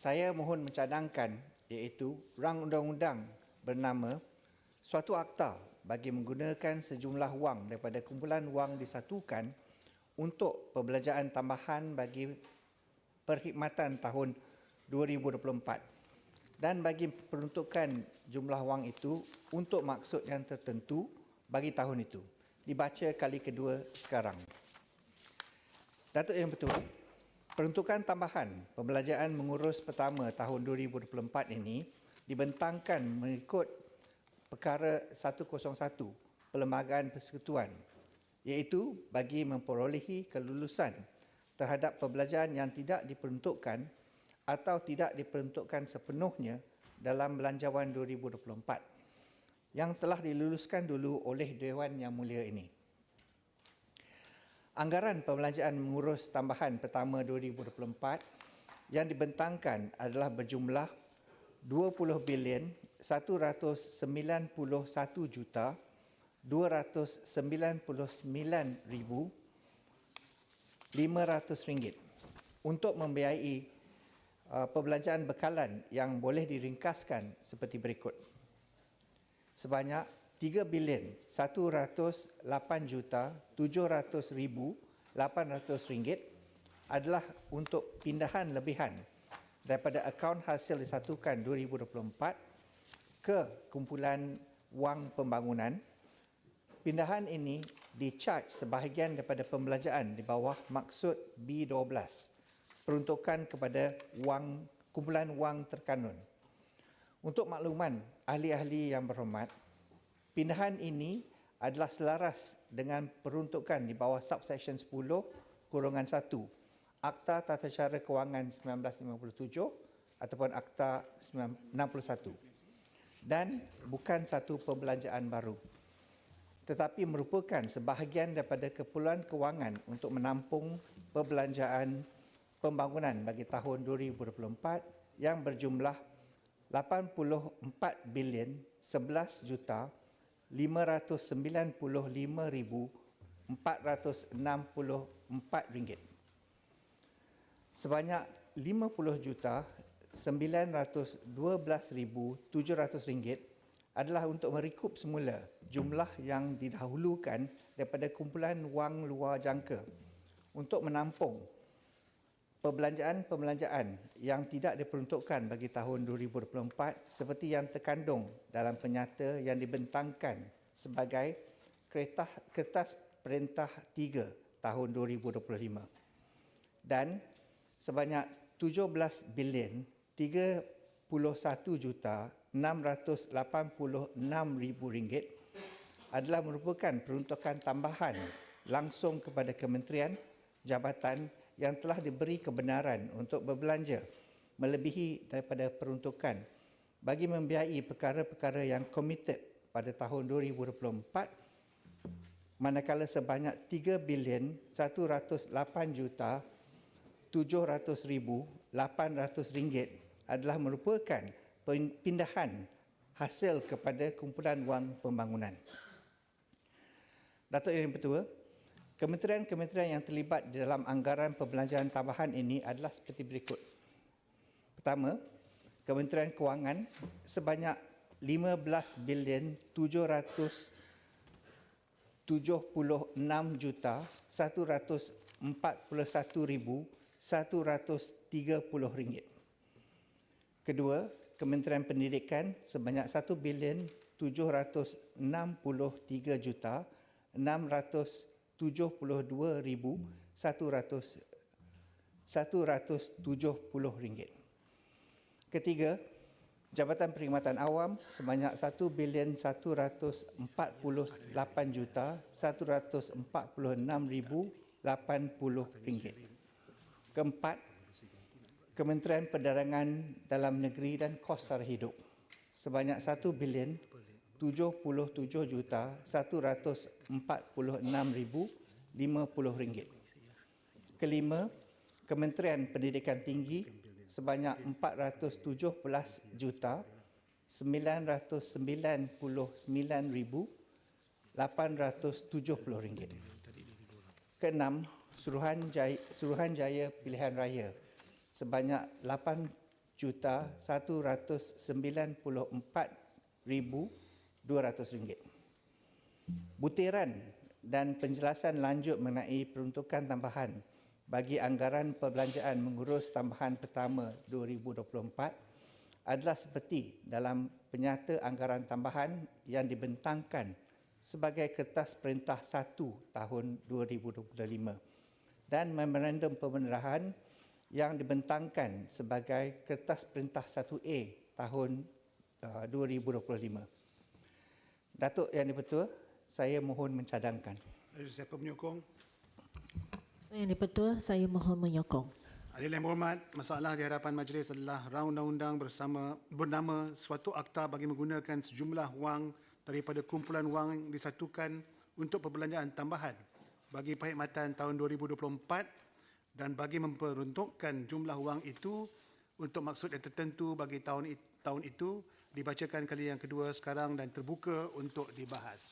saya mohon mencadangkan iaitu rang undang-undang bernama suatu akta bagi menggunakan sejumlah wang daripada kumpulan wang disatukan untuk perbelanjaan tambahan bagi perkhidmatan tahun 2024 dan bagi peruntukan jumlah wang itu untuk maksud yang tertentu bagi tahun itu. Dibaca kali kedua sekarang. Datuk Yang Betul, peruntukan tambahan pembelanjaan mengurus pertama tahun 2024 ini dibentangkan mengikut perkara 101 Perlembagaan Persekutuan iaitu bagi memperolehi kelulusan terhadap perbelanjaan yang tidak diperuntukkan atau tidak diperuntukkan sepenuhnya dalam belanjawan 2024 yang telah diluluskan dulu oleh Dewan Yang Mulia ini. Anggaran pembelanjaan mengurus tambahan pertama 2024 yang dibentangkan adalah berjumlah 20 bilion 191 juta 299 ribu 500 ringgit untuk membiayai uh, perbelanjaan bekalan yang boleh diringkaskan seperti berikut. Sebanyak 3 bilion 108 juta 700 ribu 800 ringgit adalah untuk pindahan lebihan daripada akaun hasil disatukan 2024 ke kumpulan wang pembangunan Pindahan ini dicharge sebahagian daripada pembelanjaan di bawah maksud B12 peruntukan kepada wang kumpulan wang terkanun. Untuk makluman ahli-ahli yang berhormat, pindahan ini adalah selaras dengan peruntukan di bawah subsection 10 kurungan 1 Akta Tata Cara Kewangan 1957 ataupun Akta 61 dan bukan satu pembelanjaan baru. Tetapi merupakan sebahagian daripada keperluan kewangan untuk menampung perbelanjaan pembangunan bagi tahun 2024 yang berjumlah 84 bilion 11 juta 595 ribu 464 ringgit. Sebanyak 50 juta 912 ribu 700 ringgit adalah untuk merekup semula jumlah yang didahulukan daripada kumpulan wang luar jangka untuk menampung perbelanjaan-perbelanjaan yang tidak diperuntukkan bagi tahun 2024 seperti yang terkandung dalam penyata yang dibentangkan sebagai kertas, kertas perintah 3 tahun 2025 dan sebanyak 17 bilion 31 juta RM686,000 adalah merupakan peruntukan tambahan langsung kepada kementerian jabatan yang telah diberi kebenaran untuk berbelanja melebihi daripada peruntukan bagi membiayai perkara-perkara yang komited pada tahun 2024 manakala sebanyak 3 bilion 108 juta 700 ribu 800 ringgit adalah merupakan pindahan hasil kepada kumpulan wang pembangunan. Datuk Yang Pertua, Kementerian-kementerian yang terlibat di dalam anggaran perbelanjaan tambahan ini adalah seperti berikut. Pertama, Kementerian Kewangan sebanyak 15 bilion 776 juta 141,130 ringgit. Kedua, Kementerian Pendidikan sebanyak 1 bilion 763 juta 600 172,170 ringgit. Ketiga, Jabatan Perkhidmatan Awam sebanyak 1 bilion 148 juta 146,080 ringgit. Keempat, Kementerian Perdagangan Dalam Negeri dan Kos Sara Hidup sebanyak 1 bilion 77 juta 146,050 ringgit. Kelima, Kementerian Pendidikan Tinggi sebanyak 417 juta 999,870 ringgit. Keenam, Suruhanjaya, Suruhanjaya Pilihan Raya sebanyak 8 juta 194 ribu RM200. Butiran dan penjelasan lanjut mengenai peruntukan tambahan bagi anggaran perbelanjaan mengurus tambahan pertama 2024 adalah seperti dalam penyata anggaran tambahan yang dibentangkan sebagai kertas perintah 1 tahun 2025 dan memorandum pemenerahan yang dibentangkan sebagai kertas perintah 1A tahun uh, 2025. Datuk Yang Dipertua, saya mohon mencadangkan. Ada siapa penyokong? Yang di-Pertua, saya mohon menyokong. Adil yang berhormat, masalah di hadapan majlis adalah raun undang-undang bersama bernama suatu akta bagi menggunakan sejumlah wang daripada kumpulan wang yang disatukan untuk perbelanjaan tambahan bagi perkhidmatan tahun 2024 dan bagi memperuntukkan jumlah wang itu untuk maksud yang tertentu bagi tahun tahun itu dibacakan kali yang kedua sekarang dan terbuka untuk dibahas.